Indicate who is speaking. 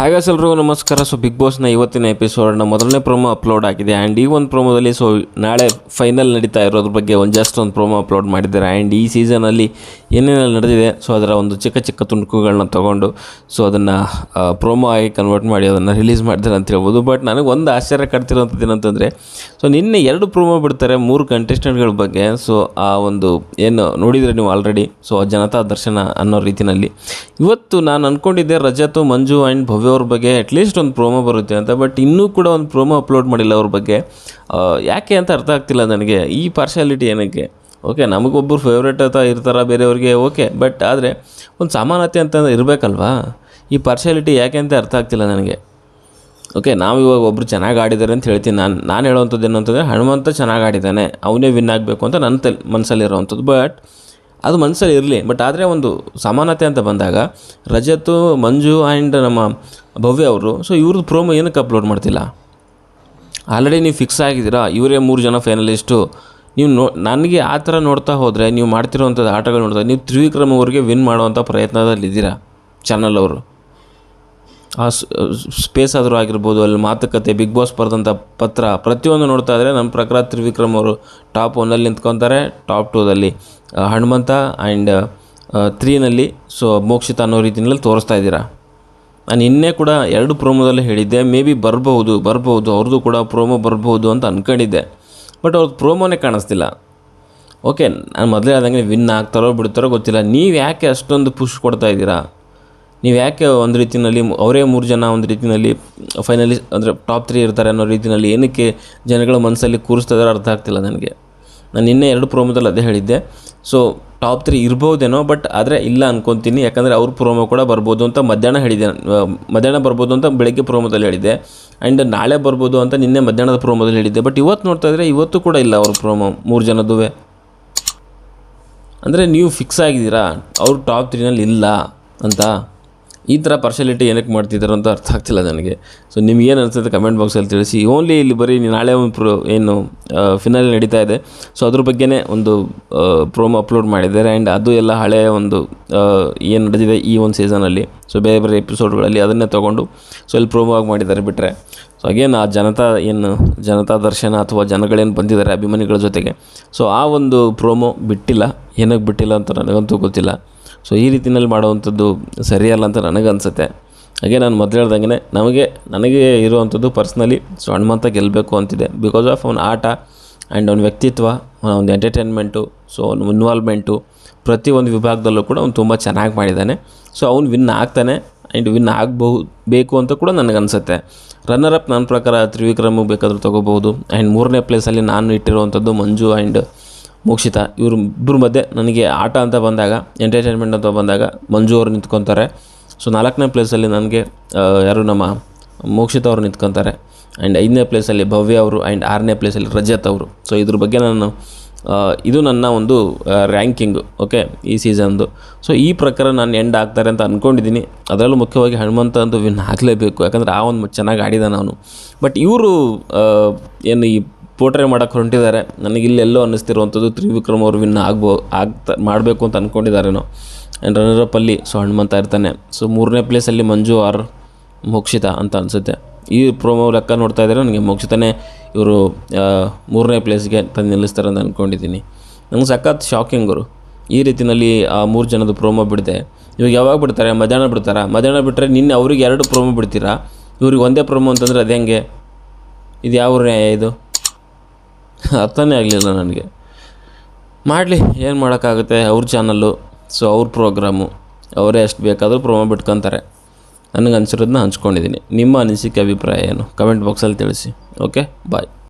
Speaker 1: ಹಾಗೆ ಎಲ್ರಿಗೂ ನಮಸ್ಕಾರ. ಸೊ ಬಿಗ್ ಬಾಸ್ನ ಇವತ್ತಿನ ಎಪಿಸೋಡ್ನ ಮೊದಲನೇ ಪ್ರೋಮೋ ಅಪ್ಲೋಡ್ ಆಗಿದೆ. ಆ್ಯಂಡ್ ಈ ಒಂದು ಪ್ರೋಮೋದಲ್ಲಿ ಸೊ ನಾಳೆ ಫೈನಲ್ ನಡೀತಾ ಇರೋದ್ರ ಬಗ್ಗೆ ಒಂದು ಜಸ್ಟ್ ಒಂದು ಪ್ರೋಮೋ ಅಪ್ಲೋಡ್ ಮಾಡಿದ್ದಾರೆ. ಆ್ಯಂಡ್ ಈ ಸೀಸನಲ್ಲಿ ಏನೇನೆಲ್ಲ ನಡೆದಿದೆ ಸೊ ಅದರ ಒಂದು ಚಿಕ್ಕ ಚಿಕ್ಕ ತುಣುಕುಗಳನ್ನ ತೊಗೊಂಡು ಸೊ ಅದನ್ನು ಪ್ರೋಮೋ ಆಗಿ ಕನ್ವರ್ಟ್ ಮಾಡಿ, ಅದನ್ನು ರಿಲೀಸ್ ಮಾಡ್ತಾರೆ ಅಂತ ಹೇಳ್ಬೋದು. ಬಟ್ ನನಗೆ ಒಂದು ಆಶ್ಚರ್ಯ ಕಟ್ತಿರುವಂಥದ್ದು ಏನಂತಂದರೆ ಸೊ ನಿನ್ನೆ ಎರಡು ಪ್ರೋಮೋ ಬಿಡ್ತಾರೆ ಮೂರು ಕಂಟೆಸ್ಟೆಂಟ್ಗಳ ಬಗ್ಗೆ. ಸೊ ಆ ಒಂದು ಏನು ನೋಡಿದರೆ ನೀವು ಆಲ್ರೆಡಿ ಸೊ ಜನತಾ ದರ್ಶನ ಅನ್ನೋ ರೀತಿಯಲ್ಲಿ ಇವತ್ತು ನಾನು ಅಂದ್ಕೊಂಡಿದ್ದೆ ರಜತು, ಮಂಜು ಆ್ಯಂಡ್ ಭವ್ಯ ಅವ್ರ ಬಗ್ಗೆ ಅಟ್ಲೀಸ್ಟ್ ಒಂದು ಪ್ರೋಮೋ ಬರುತ್ತೆ ಅಂತ ಬಟ್ ಇನ್ನೂ ಕೂಡ ಒಂದು ಪ್ರೋಮೋ ಅಪ್ಲೋಡ್ ಮಾಡಿಲ್ಲ ಅವ್ರ ಬಗ್ಗೆ. ಯಾಕೆ ಅಂತ ಅರ್ಥ ಆಗ್ತಿಲ್ಲ ನನಗೆ. ಈ ಪಾರ್ಶಾಲಿಟಿ ಏನಕ್ಕೆ? ಓಕೆ ನಮಗೊಬ್ಬರು ಫೇವ್ರೇಟ್ ಅಂತ ಇರ್ತಾರ ಬೇರೆಯವ್ರಿಗೆ ಓಕೆ ಬಟ್ ಆದರೆ ಒಂದು ಸಮಾನತೆ ಅಂತ ಇರಬೇಕಲ್ವಾ? ಈ ಪಾರ್ಶಾಲಿಟಿ ಯಾಕೆ ಅಂತ ಅರ್ಥ ಆಗ್ತಿಲ್ಲ ನನಗೆ. ಓಕೆ ನಾವು ಇವಾಗ ಒಬ್ಬರು ಚೆನ್ನಾಗಿ ಆಡಿದ್ದಾರೆ ಅಂತ ಹೇಳ್ತೀನಿ. ನಾನು ನಾನು ಹೇಳೋವಂಥದ್ದು ಏನಂತಂದರೆ ಹನುಮಂತ ಚೆನ್ನಾಗಿ ಆಡಿದ್ದಾನೆ ಅವನೇ ವಿನ್ ಆಗಬೇಕು ಅಂತ ನನ್ನ ತಲೆ ಮನಸ್ಸಲ್ಲಿರುವಂಥದ್ದು ಬಟ್ ಅದು ಮನಸ್ಸಲ್ಲಿ ಇರಲಿ. ಬಟ್ ಆದರೆ ಒಂದು ಸಮಾನತೆ ಅಂತ ಬಂದಾಗ ರಜತ್ ಮಂಜು ಆ್ಯಂಡ್ ನಮ್ಮ ಭವ್ಯ ಅವರು ಸೊ ಇವ್ರದ್ದು ಪ್ರೋಮೋ ಏನಕ್ಕೆ ಅಪ್ಲೋಡ್ ಮಾಡ್ತಿಲ್ಲ? ಆಲ್ರೆಡಿ ನೀವು ಫಿಕ್ಸ್ ಆಗಿದ್ದೀರಾ? ಇವರೇ ಮೂರು ಜನ ಫೈನಲಿಸ್ಟು ನೀವು ನೋ, ನನಗೆ ಆ ಥರ ನೋಡ್ತಾ ಹೋದರೆ, ನೀವು ಮಾಡ್ತಿರೋವಂಥದ್ದು ಆಟಗಳು ನೋಡ್ತಾ, ನೀವು ತ್ರಿವಿಕ್ರಮ್ ಅವ್ರಿಗೆ ವಿನ್ ಮಾಡುವಂಥ ಪ್ರಯತ್ನದಲ್ಲಿದ್ದೀರಾ? ಚಾನಲ್ ಅವರು. ಆ ಸ್ಪೇಸ್ ಆದರೂ ಆಗಿರ್ಬೋದು, ಅಲ್ಲಿ ಮಾತುಕತೆ, ಬಿಗ್ ಬಾಸ್ ಬರೆದಂಥ ಪತ್ರ ಪ್ರತಿಯೊಂದು ನೋಡ್ತಾ ಇದ್ದರೆ ನಮ್ಮ ಪ್ರಕಾರ ತ್ರಿವಿಕ್ರಮ್ ಅವರು ಟಾಪ್ ಒನ್ನಲ್ಲಿ ನಿಂತ್ಕೊತಾರೆ, ಟಾಪ್ ಟೂದಲ್ಲಿ ಹನುಮಂತ ಆ್ಯಂಡ್ ತ್ರೀನಲ್ಲಿ. ಸೊ ಮೋಕ್ಷಿತ ಅನ್ನೋ ರೀತಿಯಲ್ಲಿ ತೋರಿಸ್ತಾ ಇದ್ದೀರಾ? ನಾನು ಇನ್ನೇ ಕೂಡ ಎರಡು ಪ್ರೋಮೋದಲ್ಲಿ ಹೇಳಿದ್ದೆ, ಮೇ ಬಿ ಬರಬಹುದು ಬರ್ಬೋದು ಅವ್ರದ್ದು ಕೂಡ ಪ್ರೋಮೋ ಬರಬಹುದು ಅಂತ ಅಂದ್ಕೊಂಡಿದ್ದೆ ಬಟ್ ಅವ್ರದ್ದು ಪ್ರೋಮೋನೇ ಕಾಣಿಸ್ತಿಲ್ಲ. ಓಕೆ ನಾನು ಮೊದಲೇ ಆದಂಗೆ ವಿನ್ ಆಗ್ತಾರೋ ಬಿಡ್ತಾರೋ ಗೊತ್ತಿಲ್ಲ. ನೀವು ಯಾಕೆ ಅಷ್ಟೊಂದು ಪುಷ್ ಕೊಡ್ತಾ ಇದ್ದೀರಾ? ನೀವು ಯಾಕೆ ಒಂದು ರೀತಿಯಲ್ಲಿ ಅವರೇ ಮೂರು ಜನ ಒಂದು ರೀತಿಯಲ್ಲಿ ಫೈನಲಿ ಅಂದರೆ ಟಾಪ್ ತ್ರೀ ಇರ್ತಾರೆ ಅನ್ನೋ ರೀತಿಯಲ್ಲಿ ಏನಕ್ಕೆ ಜನಗಳ ಮನಸ್ಸಲ್ಲಿ ಕೂರಿಸ್ತಾ ಅರ್ಥ ಆಗ್ತಿಲ್ಲ ನನಗೆ. ನಾನು ನಿನ್ನೆ ಎರಡು ಪ್ರೋಮೋದಲ್ಲಿ ಅದೇ ಹೇಳಿದ್ದೆ. ಸೊ ಟಾಪ್ ತ್ರೀ ಇರ್ಬೋದೇನೋ ಬಟ್ ಆದರೆ ಇಲ್ಲ ಅನ್ಕೊತೀನಿ. ಯಾಕಂದರೆ ಅವ್ರ ಪ್ರೋಮೋ ಕೂಡ ಬರ್ಬೋದು ಅಂತ ಮಧ್ಯಾಹ್ನ ಹೇಳಿದೆ ಮಧ್ಯಾಹ್ನ ಬರ್ಬೋದು ಅಂತ ಬೆಳಗ್ಗೆ ಪ್ರೋಮೋದಲ್ಲಿ ಹೇಳಿದ್ದೆ. ಆ್ಯಂಡ್ ನಾಳೆ ಬರ್ಬೋದು ಅಂತ ನಿನ್ನೆ ಮಧ್ಯಾಹ್ನದ ಪ್ರೋಮೋದಲ್ಲಿ ಹೇಳಿದ್ದೆ. ಬಟ್ ಇವತ್ತು ನೋಡ್ತಾ ಇದ್ರೆ ಇವತ್ತು ಕೂಡ ಇಲ್ಲ ಅವ್ರ ಪ್ರೋಮೋ ಮೂರು ಜನದುವೆ. ಅಂದರೆ ನೀವು ಫಿಕ್ಸ್ ಆಗಿದ್ದೀರಾ? ಅವ್ರು ಟಾಪ್ ತ್ರೀನಲ್ಲಿ ಇಲ್ಲ ಅಂತ. ಈ ಥರ ಪಾರ್ಶಾಲಿಟಿ ಏನಕ್ಕೆ ಮಾಡ್ತಿದ್ದಾರೆ ಅಂತ ಅರ್ಥ ಆಗ್ತಿಲ್ಲ ನನಗೆ. ಸೊ ನಿಮ್ಗೇನು ಏನು ಅನಿಸುತ್ತೆ ಕಮೆಂಟ್ ಬಾಕ್ಸಲ್ಲಿ ತಿಳಿಸಿ. ಓನ್ಲಿ ಇಲ್ಲಿ ಬರೀ ನಾಳೆ ಒಂದು ಪ್ರೋ ಏನು ಫಿನಾಲ್ ನಡೀತಾ ಇದೆ. ಸೊ ಅದ್ರ ಬಗ್ಗೆನೇ ಒಂದು ಪ್ರೋಮೋ ಅಪ್ಲೋಡ್ ಮಾಡಿದ್ದಾರೆ. ಆ್ಯಂಡ್ ಅದು ಎಲ್ಲ ಹಳೆಯ ಒಂದು ಏನು ನಡೆದಿದೆ ಈ ಒಂದು ಸೀಸನಲ್ಲಿ ಸೊ ಬೇರೆ ಬೇರೆ ಎಪಿಸೋಡ್ಗಳಲ್ಲಿ ಅದನ್ನೇ ತೊಗೊಂಡು ಸೊ ಇಲ್ಲಿ ಪ್ರೋಮೋ ಆಗಿ ಮಾಡಿದ್ದಾರೆ ಬಿಟ್ಟರೆ ಸೊ ಅಗೇನ್ ಆ ಜನತಾ ಏನು, ಜನತಾ ದರ್ಶನ ಅಥವಾ ಜನಗಳೇನು ಬಂದಿದ್ದಾರೆ ಅಭಿಮಾನಿಗಳ ಜೊತೆಗೆ. ಸೊ ಆ ಒಂದು ಪ್ರೋಮೋ ಬಿಟ್ಟಿಲ್ಲ. ಏನಕ್ಕೆ ಬಿಟ್ಟಿಲ್ಲ ಅಂತ ನನಗಂತೂ ಗೊತ್ತಿಲ್ಲ. ಸೊ ಈ ರೀತಿಯಲ್ಲಿ ಮಾಡುವಂಥದ್ದು ಸರಿಯಲ್ಲ ಅಂತ ನನಗನ್ಸುತ್ತೆ. ಹಾಗೆ ನಾನು ಮೊದಲು ಹೇಳ್ದಂಗೆ ನಮಗೆ, ನನಗೆ ಇರುವಂಥದ್ದು ಪರ್ಸ್ನಲಿ ಸೊ ಹನುಮಂತ ಗೆಲ್ಲಬೇಕು ಅಂತಿದೆ. ಬಿಕಾಸ್ ಆಫ್ ಅವನ ಆಟ ಆ್ಯಂಡ್ ಅವನ ವ್ಯಕ್ತಿತ್ವ ಒಂದು ಎಂಟರ್ಟೈನ್ಮೆಂಟು ಸೊ ಅವನ ಇನ್ವಾಲ್ವ್ಮೆಂಟು ಪ್ರತಿಯೊಂದು ವಿಭಾಗದಲ್ಲೂ ಕೂಡ ಅವ್ನು ತುಂಬ ಚೆನ್ನಾಗಿ ಮಾಡಿದ್ದಾನೆ ಸೊ ಅವ್ನು ವಿನ್ ಆಗ್ತಾನೆ ಆ್ಯಂಡ್ ವಿನ್ ಆಗಬಹು ಬೇಕು ಅಂತ ಕೂಡ ನನಗನ್ಸುತ್ತೆ. ರನ್ನರ್ ಅಪ್ ನನ್ನ ಪ್ರಕಾರ ತ್ರಿವಿಕ್ರಮ್ ಬೇಕಾದರೂ ತೊಗೋಬೋದು ಆ್ಯಂಡ್ ಮೂರನೇ ಪ್ಲೇಸಲ್ಲಿ ನಾನು ಇಟ್ಟಿರುವಂಥದ್ದು ಮಂಜು ಆ್ಯಂಡ್ ಮೋಕ್ಷಿತ ಇವರು ಇಬ್ಬರ ಮಧ್ಯೆ ನನಗೆ ಆಟ ಅಂತ ಬಂದಾಗ ಎಂಟರ್ಟೈನ್ಮೆಂಟ್ ಅಂತ ಬಂದಾಗ ಮಂಜು ಅವರು ನಿಂತ್ಕೊತಾರೆ. ಸೊ ನಾಲ್ಕನೇ ಪ್ಲೇಸಲ್ಲಿ ನನಗೆ ಯಾರು ನಮ್ಮ ಮೋಕ್ಷಿತ ಅವರು ನಿಂತ್ಕೊತಾರೆ. ಆ್ಯಂಡ್ ಐದನೇ ಪ್ಲೇಸಲ್ಲಿ ಭವ್ಯ ಅವರು ಆ್ಯಂಡ್ ಆರನೇ ಪ್ಲೇಸಲ್ಲಿ ರಜತ್ ಅವರು. ಸೊ ಇದ್ರ ಬಗ್ಗೆ ನಾನು ಇದು ನನ್ನ ಒಂದು ರ್ಯಾಂಕಿಂಗು ಓಕೆ ಈ ಸೀಸನ್ದು ಸೊ ಈ ಪ್ರಕಾರ ನಾನು ಎಂಡ್ ಆಗ್ತಾರೆ ಅಂತ ಅಂದ್ಕೊಂಡಿದ್ದೀನಿ ಅದರಲ್ಲೂ ಮುಖ್ಯವಾಗಿ ಹನುಮಂತ ಅಂತೂ ವಿನ್ ಆಗಲೇಬೇಕು. ಯಾಕಂದರೆ ಆ ಒಂದು ಚೆನ್ನಾಗಿ ಆಡಿದ ನಾನು. ಬಟ್ ಇವರು ಏನು ಈ ಪೋಟ್ರೆ ಮಾಡೋಕ್ಕೆ ಹೊರಟಿದ್ದಾರೆ. ನನಗೆ ಇಲ್ಲೆಲ್ಲೋ ಅನ್ನಿಸ್ತಿರುವಂಥದ್ದು ತ್ರಿವಿಕ್ರಮ್ ಅವರು ವಿನ್ ಆಗ್ಬೋ, ಆಗ್ತಾ, ಮಾಡಬೇಕು ಅಂತ ಅಂದ್ಕೊಂಡಿದ್ದಾರೇನೋ ಆ್ಯಂಡ್ ರನ್ನರಪ್ಪಲ್ಲಿ ಸೊ ಹನುಮಂತ ಇರ್ತಾನೆ. ಸೊ ಮೂರನೇ ಪ್ಲೇಸಲ್ಲಿ ಮಂಜು ಆರ್ ಮೋಕ್ಷಿತ ಅಂತ ಅನಿಸುತ್ತೆ. ಈ ಪ್ರೋಮೋ ಲೆಕ್ಕ ನೋಡ್ತಾ ಇದ್ದಾರೆ ನನಗೆ ಮೋಕ್ಷಿತನೇ ಇವರು ಮೂರನೇ ಪ್ಲೇಸ್ಗೆ ತಂದು ನಿಲ್ಲಿಸ್ತಾರೆ ಅಂತ ಅಂದ್ಕೊಂಡಿದ್ದೀನಿ ನಂಗೆ ಸಖತ್ ಶಾಕಿಂಗ್ ಅವರು ಈ ರೀತಿಯಲ್ಲಿ ಆ, ಮೂರು ಜನದ ಪ್ರೋಮೋ ಬಿಡಿದೆ. ಇವಾಗ ಯಾವಾಗ ಬಿಡ್ತಾರೆ? ಮಧ್ಯಾಹ್ನ ಬಿಡ್ತಾರಾ? ಮಧ್ಯಾಹ್ನ ಬಿಟ್ಟರೆ ನಿನ್ನೆ ಅವ್ರಿಗೆ ಎರಡು ಪ್ರೋಮೋ ಬಿಡ್ತೀರಾ? ಇವ್ರಿಗೆ ಒಂದೇ ಪ್ರೋಮೋ ಅಂತಂದರೆ ಅದು ಹೆಂಗೆ? ಇದು ಯಾವ ಇದು? ಅರ್ಥನೇ ಆಗಲಿಲ್ಲ ನನಗೆ. ಮಾಡಲಿ, ಏನು ಮಾಡೋಕ್ಕಾಗುತ್ತೆ? ಅವ್ರ ಚಾನಲ್ಲು ಸೊ ಅವ್ರ ಪ್ರೋಗ್ರಾಮು ಅವರೇ ಎಷ್ಟು ಬೇಕಾದರೂ ಪ್ರೋಮೋ ಬಿಟ್ಕೊತಾರೆ. ನನಗೆ ಅನ್ಸಿರೋದನ್ನ ಹಂಚ್ಕೊಂಡಿದ್ದೀನಿ ನಿಮ್ಮ ಅನಿಸಿಕೆ ಅಭಿಪ್ರಾಯ ಏನು? ಕಮೆಂಟ್ ಬಾಕ್ಸಲ್ಲಿ ತಿಳಿಸಿ. Okay bye